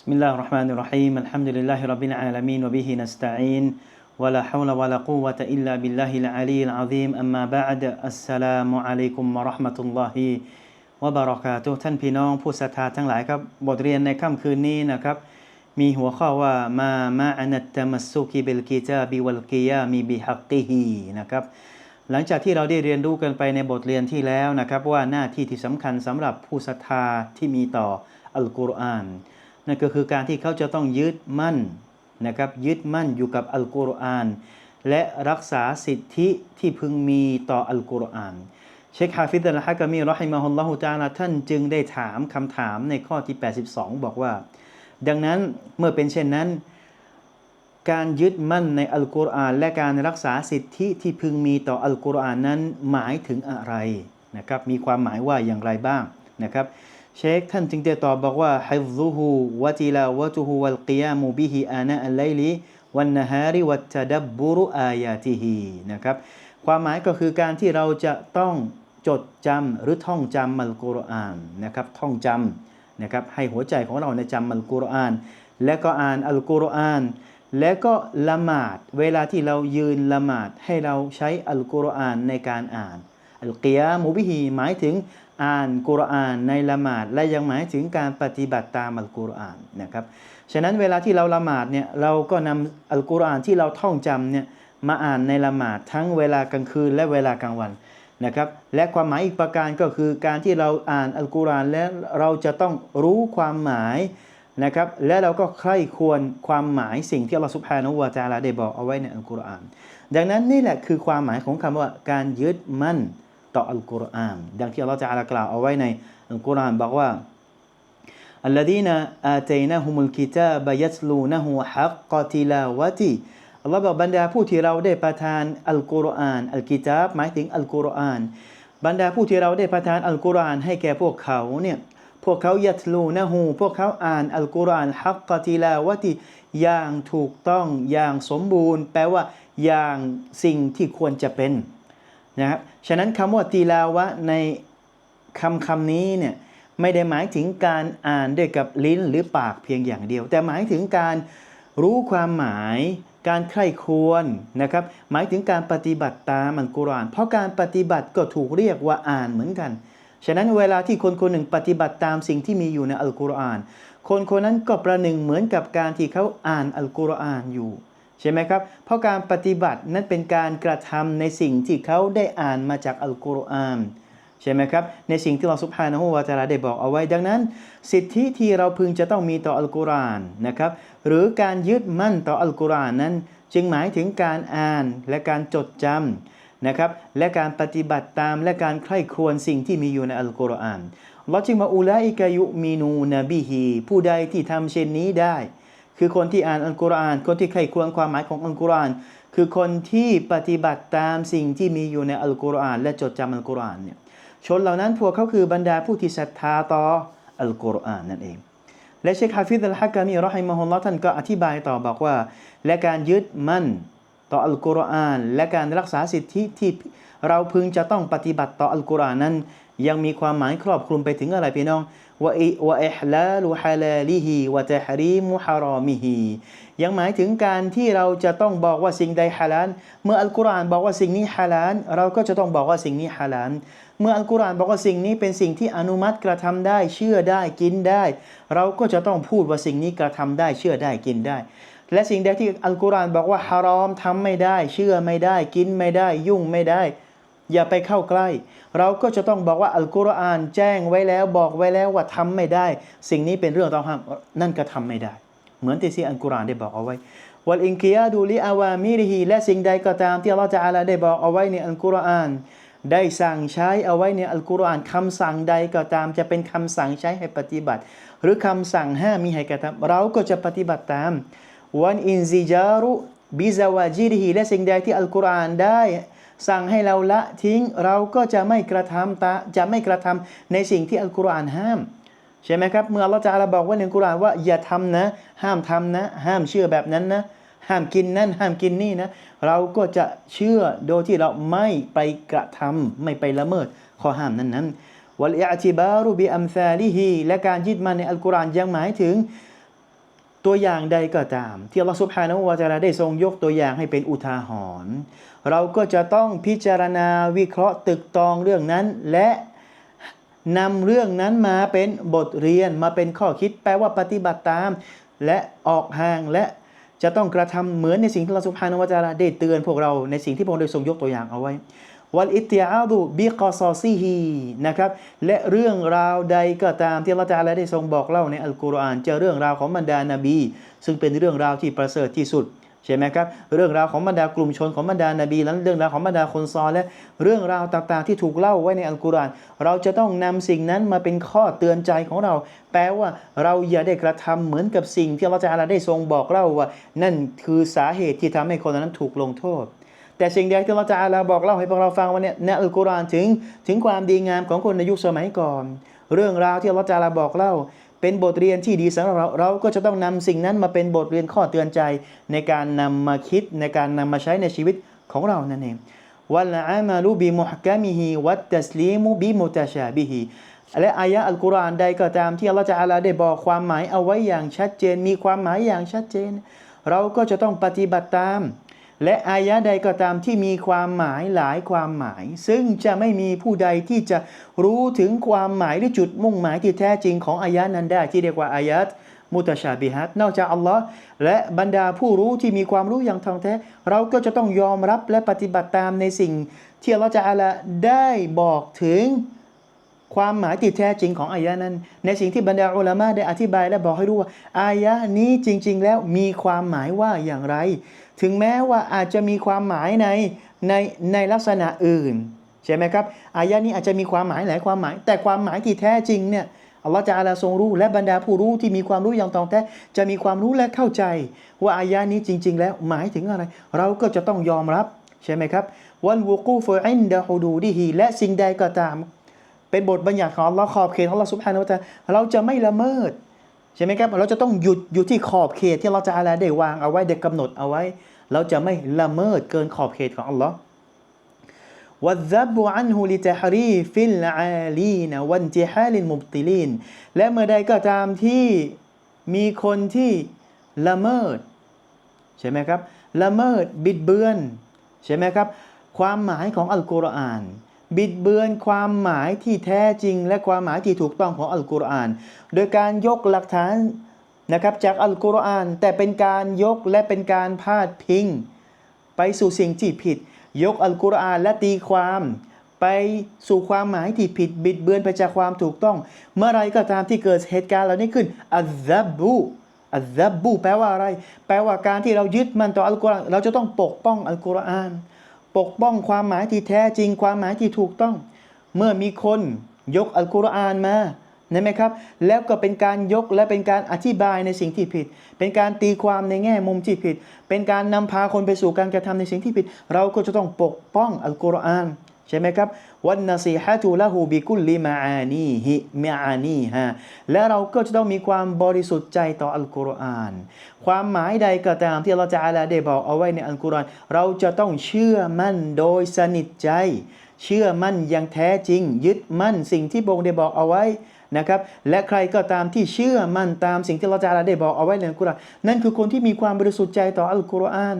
بسم الله الرحمن الرحيم الحمد لله رب العالمين وبه نستعين ولا حول ولا قوة إلا بالله العلي العظيم أما بعد السلام عليكم ورحمة الله وبركاته ท่านพี่น้องผู้ศรัทธาทั้งหลายครับบทเรียนในค่ำคืนนี้นะครับ มีหัวข้อว่ามามาอนัตตมัสสุกิเบลกิจาบิวัลกิยามีบิฮักกิฮีนะครับ หลังจากที่เราได้เรียนรู้กันไปในบทเรียนที่แล้วนะครับว่าหน้าที่ที่สำคัญสำหรับผู้ศรัทธาที่มีต่ออัลกุรอาน นั่นก็คือการที่เขาจะต้องยึดมั่นนะครับยึดมั่นอยู่กับอัลกุรอาน และรักษาสิทธิที่พึงมีต่ออัลกุรอาน เชคฮาฟิดอัลฮะกามีรอฮิมาฮุลลอฮุตาลาท่านจึงได้ถามคำถามในข้อที่ 82 บอกว่า ดังนั้นเมื่อเป็นเช่นนั้น การยึดมั่นในอัลกุรอานและการรักษาสิทธิที่พึงมีต่ออัลกุรอานนั้นหมายถึงอะไรนะครับมีความหมายว่าอย่างไรบ้างนะครับ เชคท่านจึงได้ตอบบอกว่าฮิฟซุฮูวะติลาวะตุฮูวัลกิยามุบิฮิอานะอัลไลลิวันนฮาริวัตตะดับบุรุอายาติฮีนะครับความหมายก็คือการที่เราจะต้องจดจำหรือท่องจำอัลกุรอานนะครับท่องจำนะครับให้หัวใจของเราในจำอัลกุรอาน และก็อ่านอัลกุรอาน และก็ละหมาดเวลาที่เรายืนละหมาดให้เราใช้อัลกุรอานในการอ่านอัลกิยามุบิฮีหมายถึง อ่านกุรอานในละหมาดและยังหมายถึงการปฏิบัติตามอัลกุรอานนะครับฉะนั้นเวลาที่เราละหมาดเนี่ยเราก็นำอัลกุรอานที่เราท่องจำเนี่ยมาอ่านในละหมาดทั้งเวลากลางคืนและเวลากลางวันนะครับและความหมายอีกประการก็คือการที่เราอ่านอัลกุรอานและเราจะต้องรู้ความหมายนะครับและเราก็ใคร่ควรความหมายสิ่งที่อัลลอฮฺสุบฮานะฮูวะตะอาลาได้บอกเอาไว้ในอัลกุรอาน ดังนั้นนี่แหละคือความหมายของคำว่าการยึดมั่น ต่ออัลกุรอาน ดังที่อัลลอฮฺจะอาลากล่าวเอาไว้ในอัลกุรอานบอกว่า الذين آتيناهم الكتاب يتلونه حق تلاوته อัลลอฮ์บอกบรรดาผู้ที่เราได้ประทานอัลกุรอานอัลกิตาบหมายถึงอัลกุรอาน บรรดาผู้ที่เราได้ประทานอัลกุรอานให้แก่พวกเขาเนี่ยพวกเขายัตลูนะฮูพวกเขาอ่านอัลกุรอานฮักกติลาวะติอย่างถูกต้องอย่างสมบูรณ์ แปลว่าอย่างสิ่งที่ควรจะเป็น นะครับฉะนั้นคำว่าตีลาวะในคำคำนี้เนี่ยไม่ได้หมายถึงการอ่านด้วยกับลิ้นหรือปากเพียงอย่างเดียว แต่หมายถึงการรู้ความหมาย การใคร่ควรนะครับ หมายถึงการปฏิบัติตามอัลกุรอาน เพราะการปฏิบัติก็ถูกเรียกว่าอ่านเหมือนกัน ฉะนั้นเวลาที่คนคนหนึ่งปฏิบัติตามสิ่งที่มีอยู่ในอัลกุรอาน คนคนนั้นก็ประหนึ่งเหมือนกับการที่เขาอ่านอัลกุรอานอยู่ ใช่ไหมครับ เพราะการปฏิบัตินั้นเป็นการกระทำในสิ่งที่เขาได้อ่านมาจากอัลกุรอานใช่ไหมครับ ในสิ่งที่เราสุภานะฮูวาตาลาได้บอกเอาไว้ ดังนั้น สิทธิที่เราพึงจะต้องมีต่ออัลกุรอานนะครับ หรือการยึดมั่นต่ออัลกุรอานนั้น จึงหมายถึงการอ่านและการจดจำนะครับ และการปฏิบัติตามและการใคร่ครวญสิ่งที่มีอยู่ในอัลกุรอานเราจึงมาอุลัยกายุมีนูนบีฮีผู้ใดที่ทำเช่นนี้ได้ คือคนที่อ่านอัลกุรอาน คนที่ใคร่ครวญความหมายของอัลกุรอาน คือคนที่ปฏิบัติตามสิ่งที่มีอยู่ในอัลกุรอาน และจดจำอัลกุรอานเนี่ยชนเหล่านั้นพวกเขาคือบรรดาผู้ที่ศรัทธาต่ออัลกุรอานนั่นเอง และเชคฮาฟิดอัลฮักกามีรอฮิมะฮุลลอฮ์ท่านก็อธิบายต่อบอกว่า และการยึดมั่นต่ออัลกุรอาน และการรักษาสิทธิที่เราพึงจะต้องปฏิบัติต่ออัลกุรอานนั้น ยังมีความหมายครอบคลุมไปถึงอะไรพี่น้องวะอิวะอิฮลาลุฮาลาลิฮิวะตะฮรีมุฮารอมิฮิยังหมายถึงการที่เราจะต้องบอกว่าสิ่งใดฮาลาลเมื่ออัลกุรอานบอกว่าสิ่งนี้ฮาลาลเราก็จะต้องบอกว่าสิ่งนี้ฮาลาลเมื่ออัลกุรอานบอกว่าสิ่งนี้เป็นสิ่งที่อนุมัติกระทำได้เชื่อได้กินได้ เราก็จะต้องพูดว่าสิ่งนี้กระทำได้เชื่อได้กินได้ และสิ่งใดที่อัลกุรอานบอกว่าฮารอมทำไม่ได้ เชื่อไม่ได้ กินไม่ได้ ยุ่งไม่ได้ อย่าไปเข้าใกล้ เราก็จะต้องบอกว่าอัลกุรอานแจ้งไว้แล้วบอกไว้แล้วว่าทำไม่ได้ สิ่งนี้เป็นเรื่องต้องห้ามนั่นก็ทำไม่ได้ เหมือนที่ที่อัลกุรอานได้บอกเอาไว้วัลอินกิยาดูลิอาวามิริฮีและสิ่งใดก็ตามที่อัลลอฮฺจะอาลาได้บอกเอาไว้ในอัลกุรอาน ได้สั่งใช้เอาไว้ในอัลกุรอานคำสั่งใดก็ตามจะเป็นคำสั่งใช้ให้ปฏิบัติ หรือคำสั่งห้ามมีให้กระทำเราก็จะปฏิบัติตามวันอินซิจารุบิซาวาจิริฮีและสิ่งใดที่อัลกุรอานได้ สั่งให้เราละทิ้งเราก็จะไม่กระทำตาจะไม่กระทำในสิ่งที่อัลกุรอานห้าม ใช่ไหมครับ เมื่อเราจะอาลาบอกว่าในอัลกุรอานว่าอย่าทำนะ ห้ามทำนะ ห้ามเชื่อแบบนั้นนะ ห้ามกินนั่น ห้ามกินนี่นะ เราก็จะเชื่อโดยที่เราไม่ไปกระทำไม่ไปละเมิดข้อห้ามนั้นนั้นวัลอิอติบารุบิอัมซาลิฮีและการยึดมาในอัลกุรอานยังหมายถึงตัวอย่างใดก็ตาม ที่อัลลอฮฺซุบฮานะฮูวะตะอาลาได้ทรงยกตัวอย่างให้เป็นอุทาหรณ์ เราก็จะต้องพิจารณาวิเคราะห์ตึกตองเรื่องนั้น และนำเรื่องนั้นมาเป็นบทเรียนมาเป็นข้อคิดแปลว่าปฏิบัติตาม และออกห่างและจะต้องกระทำเหมือนในสิ่งที่อัลลอฮฺซุบฮานวะตะอาลาได้เตือนพวกเราในสิ่งที่พระองค์ได้ทรงยกตัวอย่างเอาไว้ วัลอิติอาดุบิกอซอซีฮีนะครับและเรื่องราวใดก็ตามที่อัลลอฮฺตะอาลาได้ทรงบอกเล่าในอัลกุรอานจอเรื่องราวของบรรดานาบี ซึ่งเป็นเรื่องราวที่ประเสริฐที่สุด ใช่ไหมครับเรื่องราวของบรรดากลุ่มชนของบรรดานาบีและเรื่องราวของบรรดาคนซอและเรื่องราวต่างๆ ที่ถูกเล่าไว้ในอัลกุรอานเราจะต้องนำสิ่งนั้นมาเป็นข้อเตือนใจของเรา แปลว่าเราอย่าได้กระทำเหมือนกับสิ่งที่อัลลอฮฺตะอาลาได้ทรงบอกเล่าว่า นั่นคือสาเหตุที่ทำให้คนนั้นถูกลงโทษ แต่สิ่งใดที่เราจะอาลาบอกเล่าให้พวกเราฟังว่าเนี่ยในอัลกุรอานถึงถึงความดีงามของคนในยุคสมัยก่อน เรื่องราวที่เราจะอาลาบอกเล่า เป็นบทเรียนที่ดีสำหรับเราเราก็จะต้องนำสิ่งนั้นมาเป็นบทเรียนข้อเตือนใจในการนำมาคิดในการนำมาใช้ในชีวิตของเรานั่นเองวัลอามาลูบิมุฮกามิฮิวัตตัสลีมุบิมุตาชาบิฮิและอายะอัลกุรอานใดก็ตามที่อัลลอฮฺจะอาลาได้บอกความหมายเอาไว้อย่างชัดเจน มีความหมายอย่างชัดเจน เราก็จะต้องปฏิบัติตาม และอายะใดก็ตามที่มีความหมายหลายความหมาย ซึ่งจะไม่มีผู้ใดที่จะรู้ถึงความหมายหรือจุดมุ่งหมายที่แท้จริงของอายะนั้นได้ที่เรียกว่าอายะมุตชาบิฮัตนอกจากอัลลอฮ์และบรรดาผู้รู้ที่มีความรู้อย่างท่องแท้ เราก็จะต้องยอมรับและปฏิบัติตามในสิ่ง ที่อัลลอฮ์จะอาละได้บอกถึงความหมายที่แท้จริงของอายะนั้น ในสิ่งที่บรรดาอุลามะได้อธิบายและบอกให้รู้ว่าอายะนี้จริง ๆ แล้วมีความหมายว่าอย่างไรถึงแม้ว่าอาจจะมีความหมายในในในลักษณะอื่นใช่ไหมครับอายะนี้อาจจะมีความหมายหลายความหมาย แต่ความหมายที่แท้จริงเนี่ยอัลลอฮฺจะอาลาทรงรู้และบรรดาผู้รู้ที่มีความรู้อย่างตรงแท้จะมีความรู้และเข้าใจ ว่าอายะนี้จริง ๆ แล้วหมายถึงอะไร เราก็จะต้องยอมรับใช่ไหมครับวันวุกูฟอินดะฮูดูดีฮีและสิ่งใดก็ตาม เป็นบทบัญญัติของอัลลอฮ์ขอบเขตของอัลลอฮ์สุบฮานาอัลตะอาลาเราจะไม่ละเมิด ใช่ไหมครับ เราจะต้องหยุดอยู่ที่ขอบเขตที่เราจะอาลาได้วางเอาไว้ได้กำหนดเอาไว้ เราจะไม่ละเมิดเกินขอบเขตของอัลลอฮ์วัซับอันฮุลิตฮรีฟิลอาลีนวันจิฮาลินมุบติลีนและเมื่อใดก็ตามที่มีคนที่ละเมิดใช่ไหมครับละเมิดบิดเบือนใช่ไหมครับความหมายของอัลกุรอาน บิดเบือนความหมายที่แท้จริง และความหมายที่ถูกต้องของอัลกุรอาน โดยการยกหลักฐานนะครับจากอัลกุรอาน แต่เป็นการยกและเป็นการพาดพิง ไปสู่สิ่งที่ผิด ยกอัลกุรอานและตีความไปสู่ความหมายที่ผิดบิดเบือนไปจากความถูกต้อง เมื่อไรก็ตามที่เกิดเหตุการณ์เหล่านี้ขึ้นอัลซับบูอัลซับบูแปลว่าอะไร แปลว่าการที่เรายึดมันต่ออัลกุรอานเราจะต้องปกป้องอัลกุรอาน ปกป้องความหมายที่แท้จริงความหมายที่ถูกต้อง เมื่อมีคนยกอัลกุรอานมาเห็นไหมครับ แล้วก็เป็นการยกและเป็นการอธิบายในสิ่งที่ผิด เป็นการตีความในแง่มุมที่ผิด เป็นการนำพาคนไปสู่การกระทำในสิ่งที่ผิด เราก็จะต้องปกป้องอัลกุรอาน ใช่ไหมครับวันนซีฮะตูละหูบิกุลลิมาอานีฮิมาอานีฮะและเราก็จะต้องมีความบริสุทธิ์ใจต่ออัลกุรอาน ความหมายใดก็ตามที่เราจะอาลาได้บอกเอาไว้ในอัลกุรอาน เราจะต้องเชื่อมั่นโดยสนิทใจ เชื่อมั่นอย่างแท้จริง ยึดมั่นสิ่งที่พระองได้บอกเอาไว้นะครับและใครก็ตามที่เชื่อมั่นตามสิ่งที่เราจะอาลาได้บอกเอาไว้ในอัลกุรอานนั่นคือคนที่มีความบริสุทธิ์ใจต่ออัลกุรอาน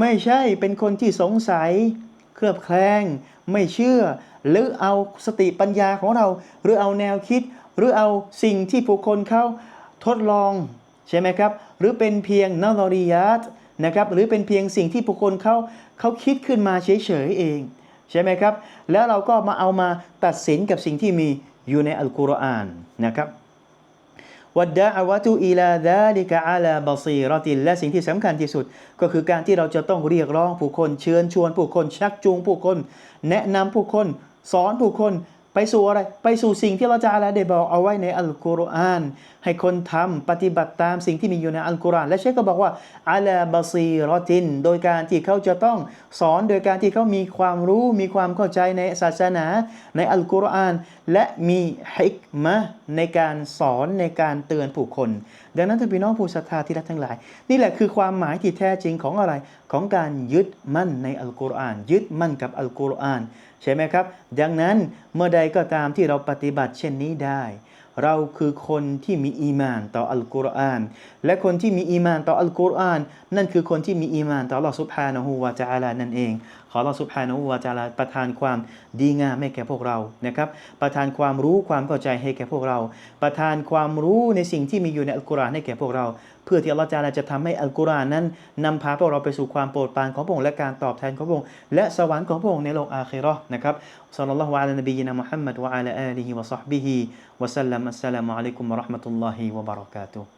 ไม่ใช่เป็นคนที่สงสัย เคลือบแคลงไม่เชื่อ หรือเอาสติปัญญาของเรา หรือเอาแนวคิด หรือเอาสิ่งที่ผู้คนเขาทดลองใช่ไหมครับ หรือเป็นเพียงนอริยัตนะครับหรือเป็นเพียงสิ่งที่ผู้คนเขาเขาคิดขึ้นมาเฉยๆเองใช่ไหมครับ แล้วเราก็มาเอามาตัดสินกับสิ่งที่มีอยู่ในอัลกุรอานนะครับ วัดดาวะตุอีลาดาลิกะอาลาบาซีรอตินและสิ่งที่สำคัญที่สุด ก็คือการที่เราจะต้องเรียกร้องผู้คนเชิญชวนผู้คนชักจูงผู้คน แนะนำผู้คน สอนผู้คน ไปสู่อะไร ไปสู่สิ่งที่เราจะอาลาได้บอกเอาไว้ในอัลกุรอาน ให้คนทำปฏิบัติตามสิ่งที่มีอยู่ในอัลกุรอาน และเชคก็บอกว่าอาลาบาซีรอติน โดยการที่เขาจะต้องสอนโดยการที่เขามีความรู้มีความเข้าใจในศาสนาในอัลกุรอาน และมีฮิกมะในการสอนในการเตือนผู้คนดังนั้นท่านพี่น้องผู้ศรัทธาที่รักทั้งหลาย นี่แหละคือความหมายที่แท้จริงของอะไรของการยึดมั่นในอัลกุรอาน ยึดมั่นกับอัลกุรอาน ใช่ไหมครับ ดังนั้นเมื่อใดก็ตามที่เราปฏิบัติเช่นนี้ได้ เราคือคนที่มีอีมานต่ออัลกุรอาน และคนที่มีอีมานต่ออัลกุรอาน นั่นคือคนที่มีอีมานต่ออัลลอฮฺสุบฮานะฮูวาจาลานั่นเอง ขอเราสุภานุวาจาลาประทานความดีงามให้แก่พวกเรานะครับ ประทานความรู้ความเข้าใจให้แก่พวกเรา ประทานความรู้ในสิ่งที่มีอยู่ในอัลกุรอานให้แก่พวกเรา เพื่อที่อัลลอฮฺจาลาจะทำให้อัลกุรอานนั้น นำพาพวกเราไปสู่ความโปรดปรานของพระองค์และการตอบแทนของพระองค์และสวรรค์ของพระองค์ในโลกอาคีรอนะครับศ็ลลัลลอฮุอะลัยนบีนะมุฮัมมัดวะอะลาอาลีฮิวะซอฮบิฮิวะสัลลัมอัสสลามุอะลัยกุมวะเราะห์มะตุลลอฮิวะบะเราะกาตุฮ์